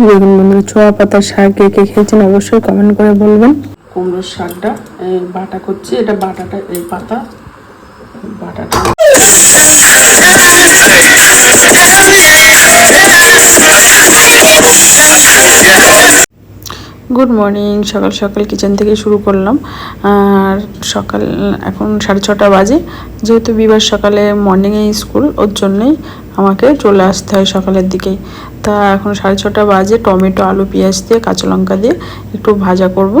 দেখুন বন্ধুরা ছোয়া পাতার শাক কে কে খেয়েছেন অবশ্যই কমেন্ট করে বলবেন। কুমড়োর শাকটা এই বাটা করছি এটা বাটাটা এই পাতা বাটাটা। গুড মর্নিং সকাল সকাল কিচেন থেকে শুরু করলাম। আর সকাল এখন সাড়ে ছটা বাজে। যেহেতু বিবার সকালে মর্নিংয়ে স্কুল ওর জন্যই আমাকে চলে আসতে হয় সকালের দিকেই তা এখন সাড়ে ছটা বাজে, টমেটো, আলু, পেঁয়াজ দিয়ে, কাঁচা লঙ্কা দিয়ে একটু ভাজা করব।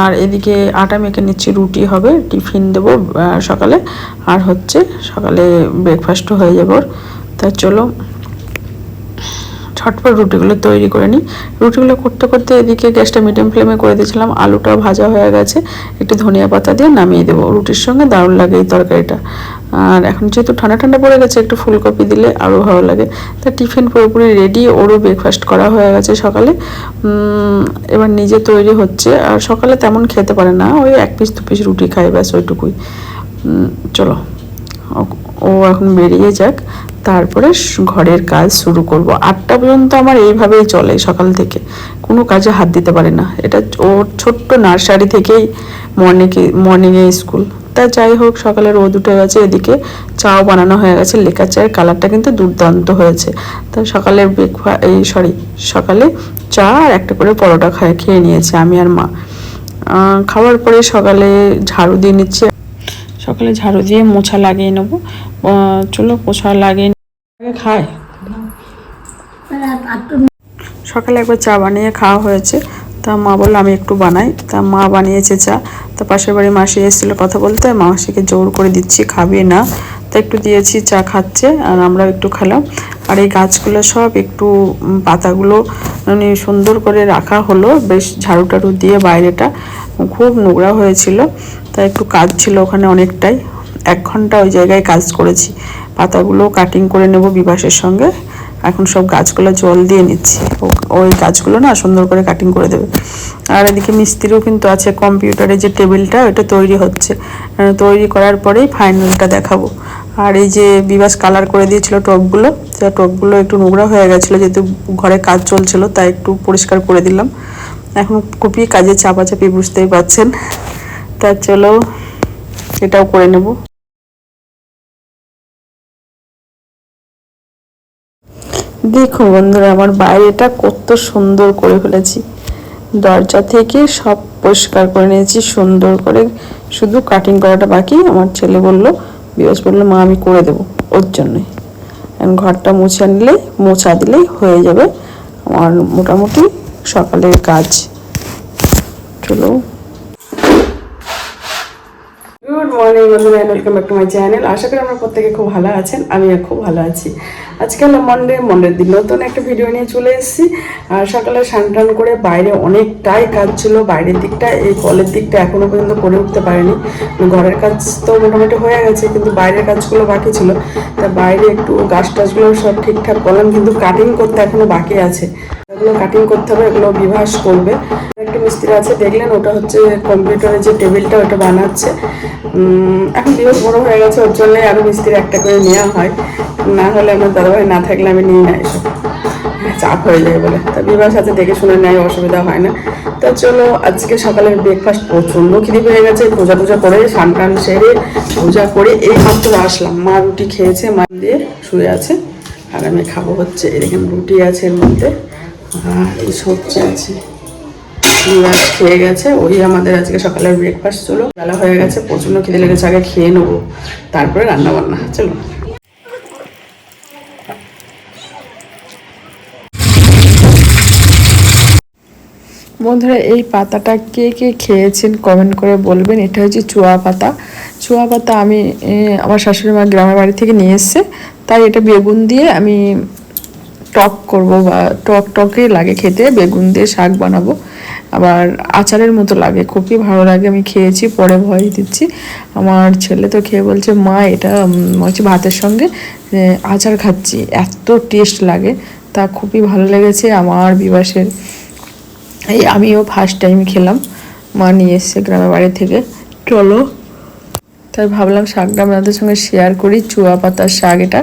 আর এদিকে আটা মেখে নিচ্ছি, রুটি হবে, টিফিন দেবো সকালে। আর হচ্ছে সকালে ব্রেকফাস্টও হয়ে যাব তা চলো ঝটপট রুটিগুলো তৈরি করে নিই। রুটিগুলো করতে করতে এদিকে গ্যাসটা মিডিয়াম ফ্লেমে করে দিয়েছিলাম। আলুটাও ভাজা হয়ে গেছে। একটু ধনিয়া পাতা দিয়ে নামিয়ে দেবো। রুটির সঙ্গে দারুণ লাগে এই তরকারিটা। আর এখন যেহেতু ঠান্ডা ঠান্ডা পড়ে গেছে, একটু ফুলকপি দিলে আরও ভালো লাগে। তা টিফিন পুরোপুরি রেডি ওরও ব্রেকফাস্ট করা হয়ে গেছে সকালে। এবার নিজে তৈরি হচ্ছে। আর সকালে তেমন খেতে পারে না। ওই এক পিস দু পিস রুটি খাই ব্যাস ওইটুকুই। চলো। ও এখন বেরিয়ে যাক। তারপরে ঘরের কাজ শুরু করব। আটটা পর্যন্ত আমার এইভাবেই চলে সকাল থেকে। কোনো কাজে হাত দিতে পারে না। এটা ওর ছোট্ট নার্সারি থেকেই মর্নিংয়ে মর্নিংয়ে স্কুল তা যাই হোক, সকালে রোদ উঠে গেছে, এদিকে চাও বানানো হয়ে গেছে, লেকার চায়ের কালারটা কিন্তু দুর্দান্ত হয়েছে। তা সকালে ব্রেকফা এই সরি সকালে চা আর একটা করে পরোটা খায়, খেয়ে নিয়েছে আমি আর মা। খাওয়ার পরে সকালে ঝাড়ু দিয়ে নিচ্ছি। সকালে ঝাড়ু দিয়ে মোছা লাগিয়ে নেব। চলো পোছা লাগিয়ে খায়? সকালে একবার চা বানিয়ে খাওয়া হয়েছে। তা মা বলল, আমি একটু বানাই। তা মা বানিয়েছে চা। তা পাশের বাড়ি মাসি এসেছিল কথা বলতে। মাসিকে জোর করে দিচ্ছি, খাবি না। তা একটু দিয়েছি, চা খাচ্ছে, আর আমরাও একটু খেলাম। আর এই গাছগুলো সব একটু পাতাগুলো মানে সুন্দর করে রাখা হলো। বেশ ঝাড়ু টাড়ু দিয়ে বাইরেটা, খুব নোংরা হয়েছিল। তা একটু কাজ ছিল ওখানে অনেকটাই। এক ঘণ্টা ওই জায়গায় কাজ করেছি। পাতাগুলো কাটিং করে নেব বিবাসের সঙ্গে। এখন সব গাছগুলো জল দিয়ে নিচ্ছি। ওই গাছগুলো না সুন্দর করে কাটিং করে দেবে। আর এদিকে মিস্ত্রিও কিন্তু আছে কম্পিউটারে যে টেবিলটা, ওটা তৈরি হচ্ছে। তৈরি করার পরেই ফাইনালটা দেখাবো। আর এই যে বিবাস কালার করে দিয়েছিল টবগুলো যা টবগুলো একটু নোংরা হয়ে গেছিল, যেহেতু ঘরে কাজ চলছিল, তাই একটু পরিষ্কার করে দিলাম। এখন খুবই কাজে চাপাচাপি, বুঝতেই পারছেন। তা চলো, এটাও করে নেব। দেখো বন্ধুরা, আমার বাইরেটা কত সুন্দর করে ফেলেছি। দরজা থেকে সব পরিষ্কার করে নিয়েছি, সুন্দর করে। শুধু কাটিং করাটা বাকি, আমার ছেলে বলল বিয়স বলল, মা, আমি করে দেবো ওর জন্যই এখন ঘরটা মুছে নিলে, মোছা দিলেই হয়ে যাবে। আমার মোটামুটি সকালের কাজ। চলো। গুড মর্নিং বন্ধুরা welcome back to my channel আশা করি আমরা প্রত্যেকে খুব ভালো আছেন, আমিও খুব ভালো আছি। আজকে হলো মন্ডে মন্ডের দিন। নতুন একটা ভিডিও নিয়ে চলে এসেছি। আর সকালে স্নান টান করে বাইরে অনেকটাই কাজ ছিল। বাইরের দিকটা, এই কলের দিকটা এখনও পর্যন্ত করে উঠতে পারিনি। ঘরের কাজ তো মোটামুটি হয়ে গেছে, কিন্তু বাইরের কাজগুলো বাকি ছিল। তা বাইরে একটু গাছ টাছগুলো সব ঠিকঠাক করলাম, কিন্তু কাটিং করতে এখনও বাকি আছে। এগুলো কাটিং করতে হবে, এগুলো বিভাস করবে। একটা মিস্ত্রি আছে, দেখলেন ওটা হচ্ছে কম্পিউটারের যে টেবিলটা, ওটা বানাচ্ছে। এখন দিবস বড় হয়ে গেছে, ওর জন্য আরও মিস্ত্রি একটা করে নেওয়া হয়। না হলে আমার দাদাভাই না থাকলে আমি নিই না এসব। চাপ হয়ে যায় বলে। তা বিবাহ সাথে দেখে শুনে নেয়, অসুবিধা হয় না। তো চলো, আজকে সকালের ব্রেকফাস্ট প্রচণ্ড খিদি পেয়ে গেছে। পূজা টুজা করে, স্নান টান সেরে, পূজা করে এই মাত্র আসলাম। মা রুটি খেয়েছে, মা দিয়ে শুয়ে আছে। আর আমি খাব হচ্ছে এরকম রুটি আছে এর মধ্যে। আর এই সবজি আছে। নিরাজ খেয়ে গেছে, ওই আমাদের আজকে সকালের ব্রেকফাস্ট চলো বেলা হয়ে গেছে, প্রচণ্ড খিদে লেগেছে, আগে খেয়ে নেব, তারপরে রান্না বান্না চলো। বন্ধুরা, এই পাতাটা কে কে খেয়েছেন কমেন্ট করে বলবেন। এটা হচ্ছে চুয়া পাতা। চুয়া পাতা আমি আমার শাশুড়ি মা গ্রামের বাড়ি থেকে নিয়ে এসছে। তাই এটা বেগুন দিয়ে আমি টক করব বা টক টকই লাগে খেতে, বেগুন দিয়ে শাক বানাবো। আবার আচারের মতো লাগে, খুবই ভালো লাগে। আমি খেয়েছি, পরে ভয় দিচ্ছি। আমার ছেলে তো খেয়ে বলছে, মা, এটা হচ্ছে ভাতের সঙ্গে আচার খাচ্ছি, এত টেস্ট লাগে। তা খুবই ভালো লেগেছে আমার বিবাসের। এই আমিও ফার্স্ট টাইম খেলাম। মা নিয়ে এসছে গ্রামের বাড়ি থেকে। চলো। তাই ভাবলাম শাকটা আপনাদের সঙ্গে শেয়ার করি, চুয়া পাতার শাক এটা।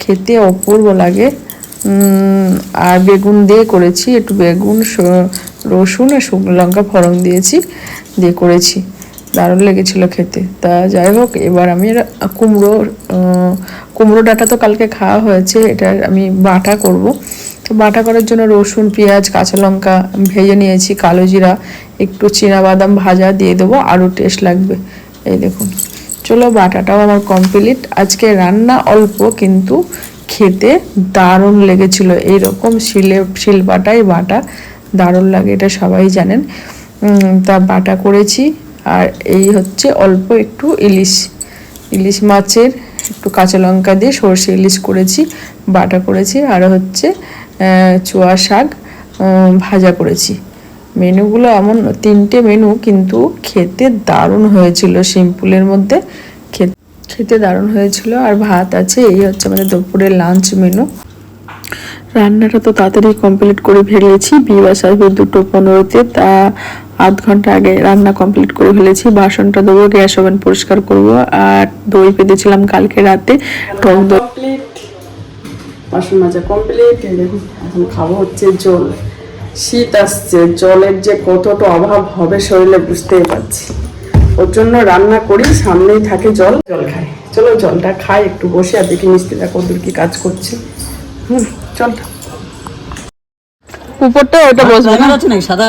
খেতে অপূর্ব লাগে। আর বেগুন দিয়ে করেছি, একটু বেগুন রসুন আর শুকনো লঙ্কা ফোড়ন দিয়েছি, দিয়ে করেছি। দারুণ লেগেছিল খেতে। তা যাই হোক, এবার আমি কুমড়ো কুমড়ো ডাঁটা তো কালকে খাওয়া হয়েছে, এটা আমি বাটা করব। তো বাটা করার জন্য রসুন, পেঁয়াজ, কাঁচা লঙ্কা ভেজে নিয়েছি, কালো জিরা, একটু বাদাম ভাজা দিয়ে দেবো, আরও টেস্ট লাগবে। এই দেখুন। চলো, বাটাটাও আমার কমপ্লিট আজকে রান্না অল্প, কিন্তু খেতে দারুণ লেগেছিল। এইরকম শিলে শিল বাটাই বাটা দারুণ লাগে, এটা সবাই জানেন। তা বাটা করেছি, আর এই হচ্ছে অল্প একটু ইলিশ। ইলিশ মাছের একটু কাঁচা লঙ্কা দিয়ে সর্ষে ইলিশ করেছি, বাটা করেছি, আর হচ্ছে চুয়া শাক ভাজা করেছি। মেনুগুলো এমন তিনটে মেনু, কিন্তু খেতে দারুণ হয়েছিল সিম্পলের মধ্যে। খেতে দারুণ হয়েছিল, আর ভাত আছে, এই হচ্ছে আমাদের দুপুরের লাঞ্চ মেনু। রান্নাটা তো তাড়াতাড়ি কমপ্লিট করে ফেলেছি বিবাস আসবে দুটো পনেরোতে, তা আধ ঘণ্টা আগে রান্না কমপ্লিট করে ফেলেছি। বাসনটা দেবো গ্যাস ওভেন পরিষ্কার করব, আর দই পেতেছিলাম কালকে রাতে। টক দই বাসন মাজা কমপ্লিট এখন খাব হচ্ছে জল। শীত আসছে, জলের যে কতটা অভাব হবে শরীরে বুঝতেই পারছি। ওর জন্য রান্না করি, সামনেই থাকে জল। জল খাই। চলো জলটা খাই, একটু বসে আর দেখি মিস্ত্রিটা কতদূর কি কাজ করছে। হুম। চল। উপরটা ওটা বসবে না? সাদা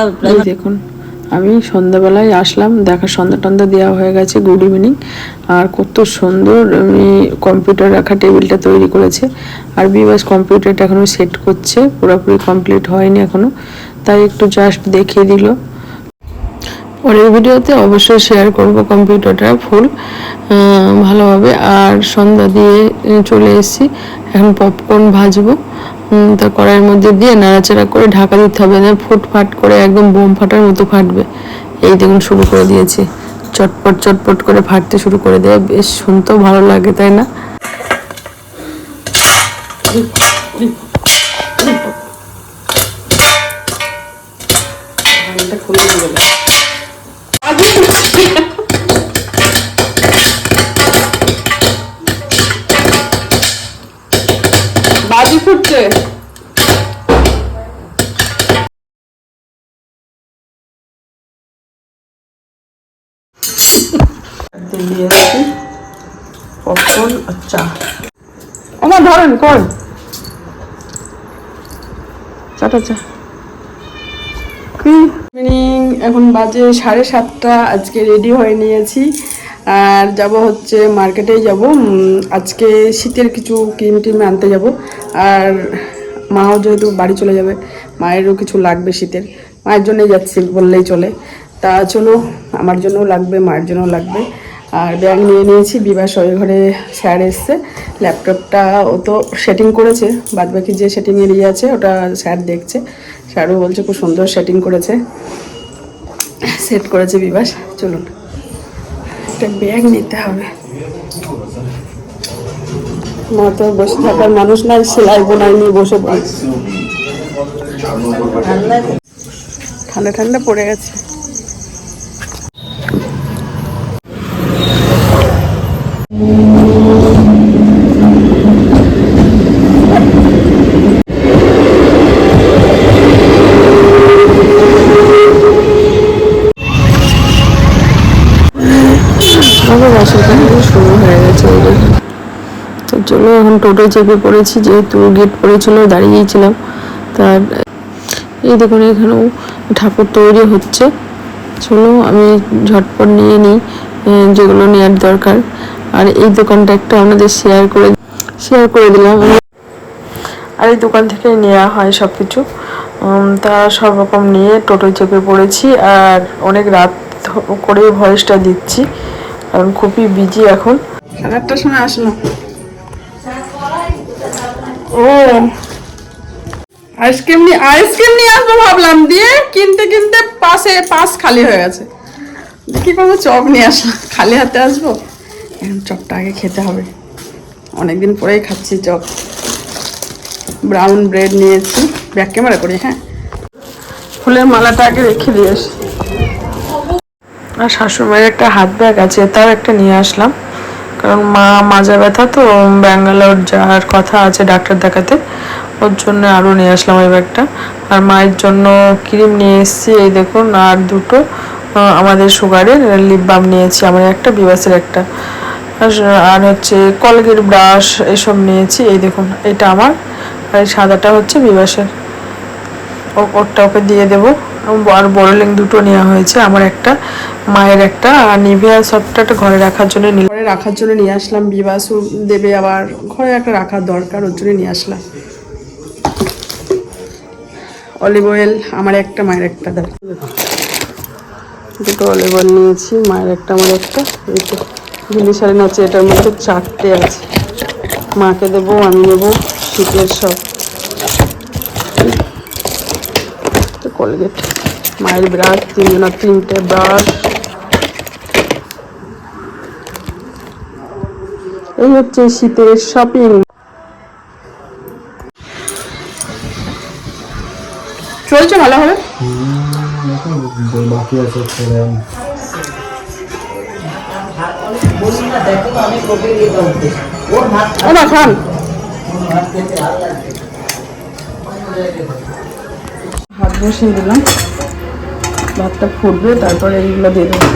দেখুন আমি সন্ধ্যাবেলায় আসলাম দেখা সন্ধ্যা টন্ধা দেওয়া হয়ে গেছে গুড ইভিনিং আর কত সুন্দর আমি কম্পিউটার রাখা টেবিলটা তৈরি করেছে। আর বিবাস কম্পিউটারটা এখনও সেট করছে পুরোপুরি কমপ্লিট হয়নি এখনও। তাই একটু জাস্ট দেখিয়ে দিল। পরের ভিডিওতে অবশ্যই শেয়ার করব কম্পিউটারটা ফুল ভালোভাবে। আর সন্ধ্যা দিয়ে চলে এসেছি। এখন পপকর্ন ভাজবো। তা কড়াইয়ের মধ্যে দিয়ে নাড়াচাড়া করে ঢাকা দিতে হবে না ফুটফাট করে একদম বোম ফাটার মতো ফাটবে। এই দেখুন, শুরু করে দিয়েছি। চটপট চটপট করে ফাটতে শুরু করে দেয়। বেশ, শুনতেও ভালো লাগে, তাই না? খুলে বাজি ফুটছে। দিয়েছি পপকর্ন আর চা। আমার ধরেন কোন? চাটা চা। ইভিনিং এখন বাজে সাড়ে সাতটা আজকে রেডি হয়ে নিয়েছি। আর যাব হচ্ছে মার্কেটেই যাব আজকে শীতের কিছু ক্রিম টিম আনতে যাব। আর মাও যেহেতু বাড়ি চলে যাবে, মায়েরও কিছু লাগবে শীতের। মায়ের জন্যই যাচ্ছি বললেই চলে। তা চলো, আমার জন্যও লাগবে, মায়ের জন্যও লাগবে। আর ব্যাগ নিয়ে নিয়েছি বিবাহ ওই ঘরে স্যার এসছে। ল্যাপটপটা ও তো সেটিং করেছে বাদ বাকি যে সেটিংয়ের ইয়ে আছে, ওটা স্যার দেখছে। স্যারও বলছে খুব সুন্দর সেটিং করেছে। সেট করেছে বিবাস চলুন। একটা ব্যাগ নিতে হবে। মা তো বসে থাকার মানুষ নাই সেলাই বোনাই নিয়ে বসে পড়ে ঠান্ডা ঠান্ডা পড়ে গেছে। হয়ে গেছে এই দেখুন। তো চলো এখন টোটোয় চেপে পড়েছি, যেহেতু গেট পড়েছিল দাঁড়িয়েই ছিলাম তার, এই দেখুন এখানেও ঠাকুর তৈরি হচ্ছে। চলো আমি ঝটপট নিয়ে নিই যেগুলো নেওয়ার দরকার। আর এই দোকানটা একটা আপনাদের শেয়ার করে শেয়ার করে দিলাম। আর এই দোকান থেকে নেওয়া হয় সব কিছু তা সব রকম নিয়ে টোটোয় চেপে পড়েছি, আর অনেক রাত করে ভয়েসটা দিচ্ছি। কারণ খুবই বিজি এখন। সাড়ে সময় আসলাম ও। আইসক্রিম নিয়ে আইসক্রিম নিয়ে আসব ভাবলাম, দিয়ে কিনতে কিনতে পাশে পাশ খালি হয়ে গেছে। দেখি কোনো চপ নিয়ে আসলাম। খালি হাতে আসব? এখন চপটা আগে খেতে হবে। অনেকদিন পরেই খাচ্ছি চপ। ব্রাউন ব্রেড নিয়েছি। ব্যাক ক্যামেরা করি হ্যাঁ? ফুলের মালাটা আগে রেখে দিয়ে আসি। আর শাশুড়িমায়ের একটা হাত ব্যাগ আছে, তাও একটা নিয়ে আসলাম। কারণ মা, মাজা ব্যথা তো, ব্যাঙ্গালোর যাওয়ার কথা আছে ডাক্তার দেখাতে। ওর জন্য আরও নিয়ে আসলাম এই ব্যাগটা। আর মায়ের জন্য ক্রিম নিয়ে এসেছি, এই দেখুন, আর দুটো আমাদের সুগারের লিপ বাম নিয়েছি, আমার একটা বিবাসের একটা। আর- হচ্ছে কলগেট ব্রাশ এসব নিয়েছি, এই দেখুন, এটা আমার। আর সাদাটা হচ্ছে বিবাসের ওরটা ওকে দিয়ে দেবো। আর বড়লিং দুটো নেওয়া হয়েছে। আমার একটা, মায়ের একটা, আর নিভিয়া সফটটা ঘরে রাখার জন্য ঘরে রাখার জন্য নিয়ে আসলাম, বিবাসু দেবে আবার, ঘরে একটা রাখার দরকার, ওর জন্য নিয়ে আসলাম। অলিভ অয়েল আমার একটা, মায়ের একটা দুটো অলিভ অয়েল নিয়েছি, মায়ের একটা, আমার একটা। এই তো গ্লিসারিন আছে, এটার মধ্যে চারটে আছে। মাকে দেবো, আমি নেব, শীতের সব। কলগেট মায়ের ব্রাশ তিনজনের তিনটে ব্রাশ। এই হচ্ছে শীতের শপিং চলছে ভালো হবে? বাকি আছে খান বসিয়ে দিলাম। ভাতটা ফুটবে, তারপরে এইগুলো দিয়ে দেবো,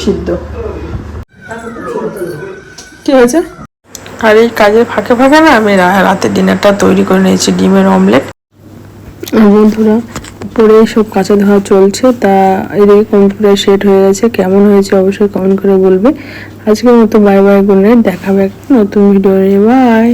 সিদ্ধ। কি হয়েছে? আর এই কাজের ফাঁকে ফাঁকে না আমি রাতে ডিনারটা তৈরি করে নিয়েছি, ডিমের অমলেট বন্ধুরা, উপরে সব কাঁচা ধোয়া চলছে, তা এদিকে কম্পিউটার সেট হয়ে গেছে। কেমন হয়েছে অবশ্যই কমেন্ট করে বলবে। আজকের মতো বাই বাই গুড দেখাবে একটা নতুন ভিডিও বাই